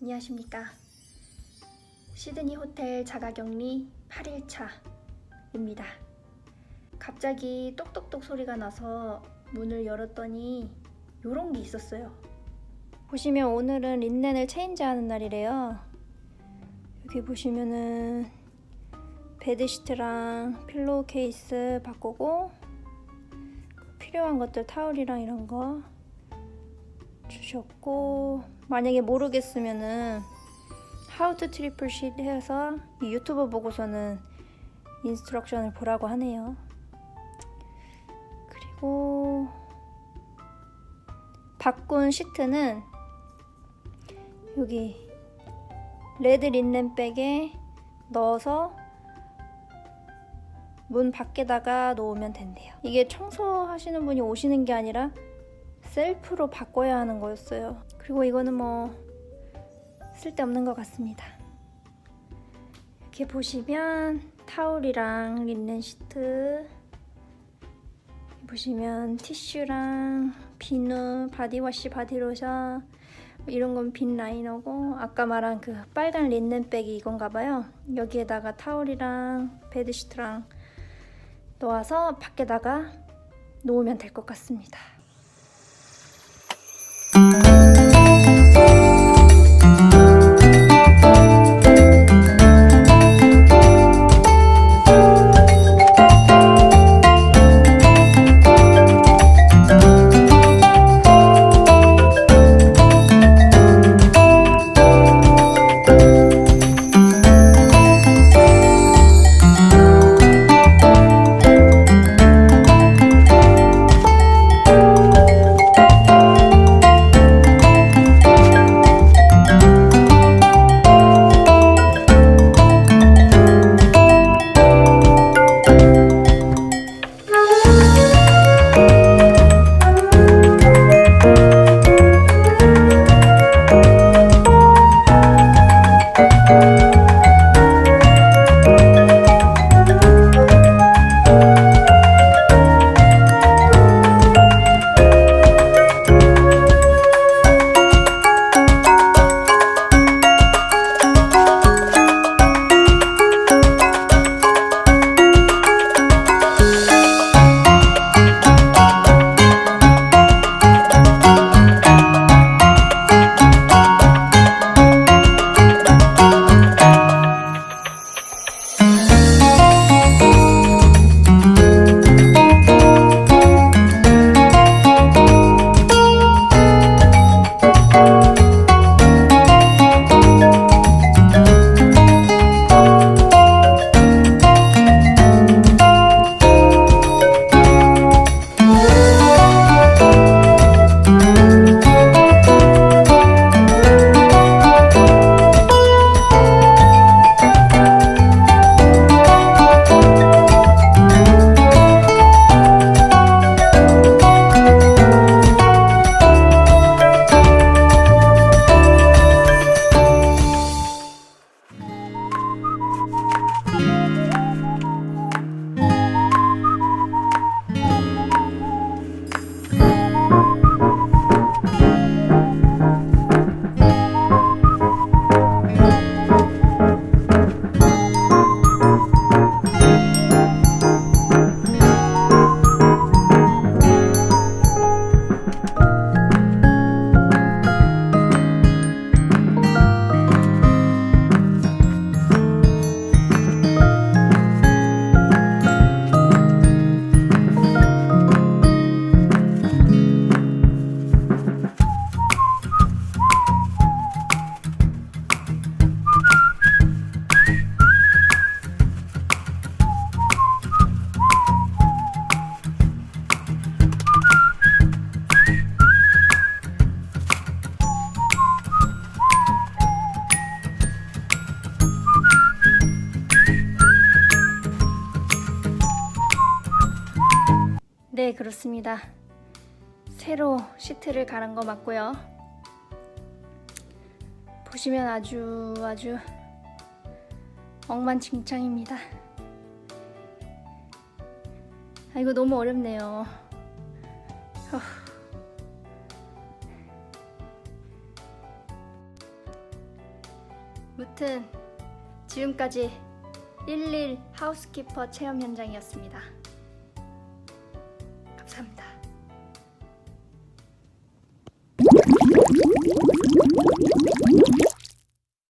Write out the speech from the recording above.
안녕하십니까. 시드니 호텔 자가격리 8일차입니다. 갑자기 똑똑똑 소리가 나서 문을 열었더니 요런 게 있었어요. 보시면 오늘은 린넨을 체인지하는 날이래요. 여기 보시면은 베드시트랑 필로우 케이스 바꾸고 필요한 것들 타올이랑 이런 거 주셨고 만약에 모르겠으면은 How to Triple Sheet 해서 이 유튜브 보고서는 인스트럭션을 보라고 하네요. 그리고 바꾼 시트는 여기 레드 린넨백에 넣어서 문 밖에다가 놓으면 된대요. 이게 청소하시는 분이 오시는 게 아니라 셀프로 바꿔야 하는 거였어요. 그리고 이거는 뭐 쓸데없는 것 같습니다. 이렇게 보시면 타올이랑 린넨 시트 보시면 티슈랑 비누, 바디워시, 바디로션 뭐 이런 건 빈 라이너고 아까 말한 그 빨간 린넨백이 이건가 봐요. 여기에다가 타올이랑 베드시트랑 놓아서 밖에다가 놓으면 될 것 같습니다. 네, 그렇습니다. 새로 시트를 가는 거 맞고요. 보시면 아주 아주 엉망진창입니다. 아, 이거 너무 어렵네요. 무튼 지금까지 11 하우스키퍼 체험 현장이었습니다. 감사합니다.